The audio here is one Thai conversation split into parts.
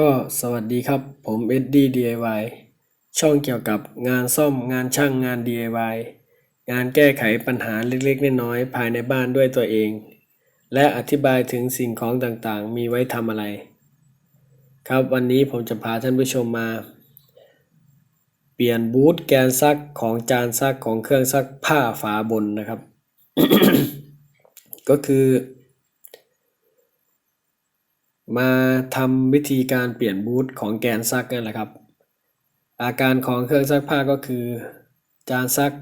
ก็สวัสดีครับ ผม SD DIY ช่องเกี่ยวกับงานซ่อมงานช่างงาน DIY งานแก้ไขปัญหาเล็กๆน้อยๆภายในบ้านด้วยตัวเอง และอธิบายถึงสิ่งของต่างๆ มีไว้ทำอะไร ครับวันนี้ผมจะพาท่านผู้ชมมา เปลี่ยนบูทแกนซักของจานซักของเครื่องซักผ้าฝาบนนะครับ ก็คือ มาทำวิธีการเปลี่ยนบูทของแกนซักนั่นแหละครับ อาการของเครื่องซักผ้าก็คือ จานซัก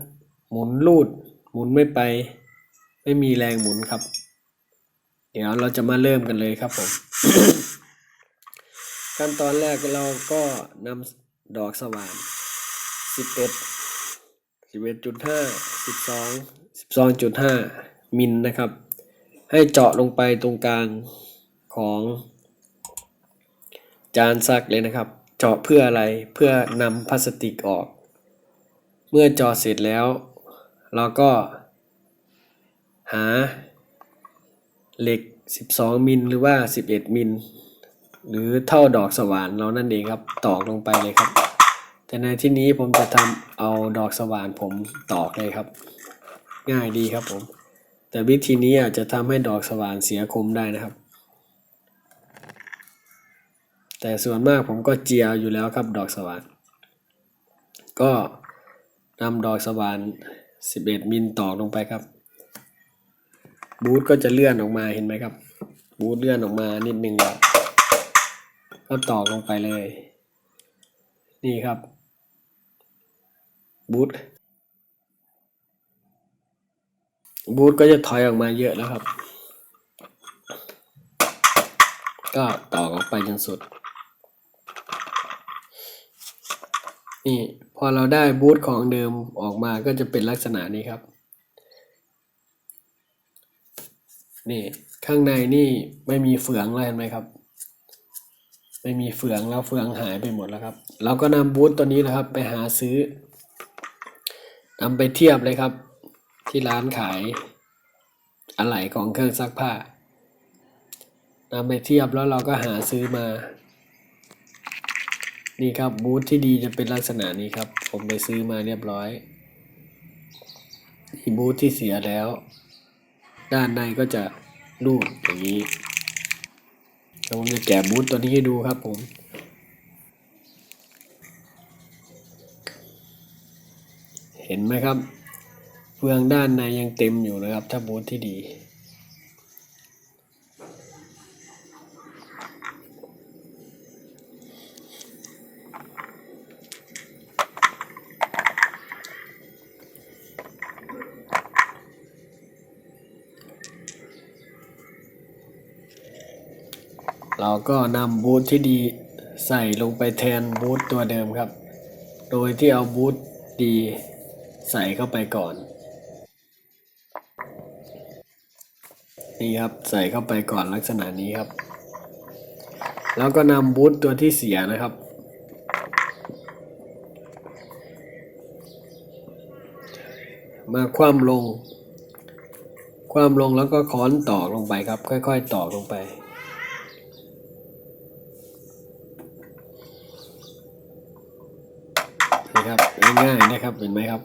หมุนลูด หมุนไม่ไป ไม่มีแรงหมุนครับ เดี๋ยวเราจะมาเริ่มกันเลยครับผมขั้นตอนแรกเราก็นำดอกสว่าน11 11.5 12 12.5 มิลนะครับ ให้เจาะลงไปตรงกลางของ จานซักเลยนะครับ เจาะเพื่ออะไรเพื่อนำพลาสติกออก เมื่อเจาะเสร็จแล้ว เราก็ หา เหล็ก 12 มิลหรือว่า 11 มิลหรือเท่าดอกสว่านเรานั่นเองครับ ตอกลงไปเลยครับ แต่ในที่นี้ผมจะทำเอาดอกสว่านผมตอกเลยครับ ง่ายดีครับผม แต่วิธีนี้อาจจะทำให้ดอกสว่านเสียคมได้นะครับ แต่ส่วนมากผมก็เจียอยู่แล้วครับดอกสว่านก็นำดอกสว่าน11 มิลตอกลงไปครับ บูทก็จะเลื่อนออกมาเห็นไหมครับ บูทเลื่อนออกมานิดนึงครับก็ตอกลงไปเลย นี่ครับ บูทบูทก็จะถอยออกมาเยอะแล้วครับ ก็ตอกออกไปจนสุด นี่พอเราได้บูทของเดิมออกมาก็จะเป็นลักษณะนี้ครับ นี่ข้างในนี่ไม่มีเฟืองเลยเห็นไหมครับ ไม่มีเฟืองแล้วเฟืองหายไปหมดแล้วครับ เราก็นำบูทตัวนี้นะครับ ไปหาซื้อนำไปเทียบเลยครับ ที่ร้านขายอะไหล่ของเครื่องซักผ้านำไปเทียบแล้วเราก็หาซื้อมา นี่ครับบูทที่ดีจะเป็นลักษณะนี้ครับ ผมไปซื้อมาเรียบร้อยนี่บูทที่เสียแล้ว ด้านในก็จะรูดอย่างนี้เดี๋ยวผมจะแกะบูทตัวนี้ให้ดูครับผมเห็นไหมครับเฟืองด้านในยังเต็มอยู่นะครับ ถ้าบูทที่ดี เราก็นำบูทที่ดีใส่ลงไปแทนบูทตัวเดิมครับ โดยที่เอาบูทดีใส่เข้าไปก่อน นี่ครับใส่เข้าไปก่อนลักษณะนี้ครับ แล้วก็นำบูทตัวที่เสียนะครับ มาคว่ำลง คว่ำลงแล้วก็ค้อนตอกลงไปครับ ค่อย ๆ ตอกลงไป นะครับ ง่ายๆนะครับเห็นไหมครับ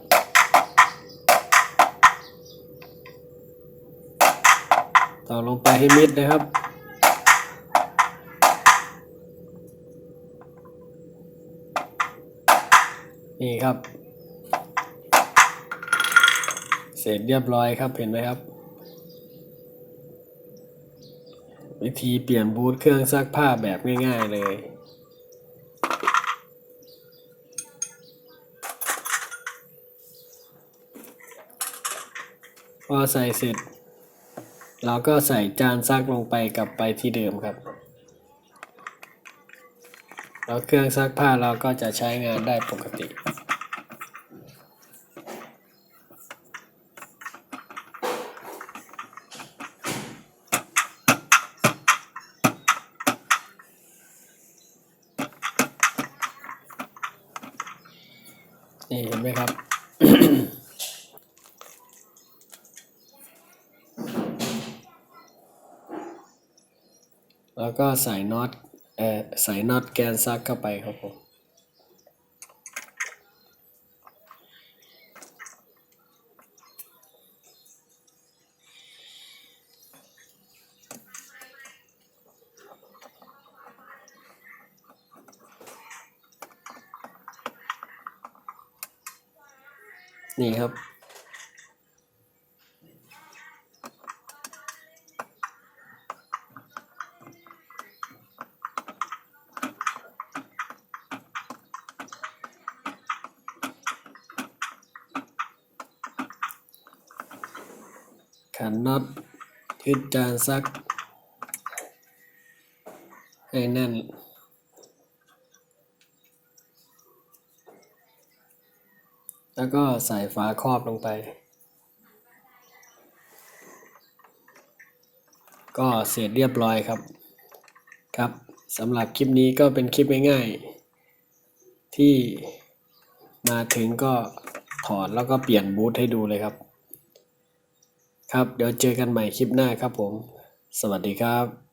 ต่อลงไปให้มิดนะครับนี่ครับ เสร็จเรียบร้อยครับเห็นไหมครับ วิธีเปลี่ยนบูทเครื่องซักผ้าแบบง่าย ๆเลย พอใส่เสร็จ เราก็ใส่จานซักลงไปกลับไปที่เดิมครับ แล้วเครื่องซักผ้าเราก็จะใช้งานได้ปกตินี่เห็นไหมครับ แล้วก็ใส่น็อตเอ่อใส่น็อตแกนซักเข้าไปครับผมนี่ครับ ขันน็อตยึดจานซัก ให้แน่น แล้วก็ใส่ฝาครอบลงไป ก็เสร็จเรียบร้อยครับ ครับสำหรับคลิปนี้ก็เป็นคลิปง่ายๆ ที่มาถึงก็ถอดแล้วก็เปลี่ยนบูทให้ดูเลยครับ ครับ เดี๋ยวเจอกันใหม่คลิปหน้าครับผม สวัสดีครับ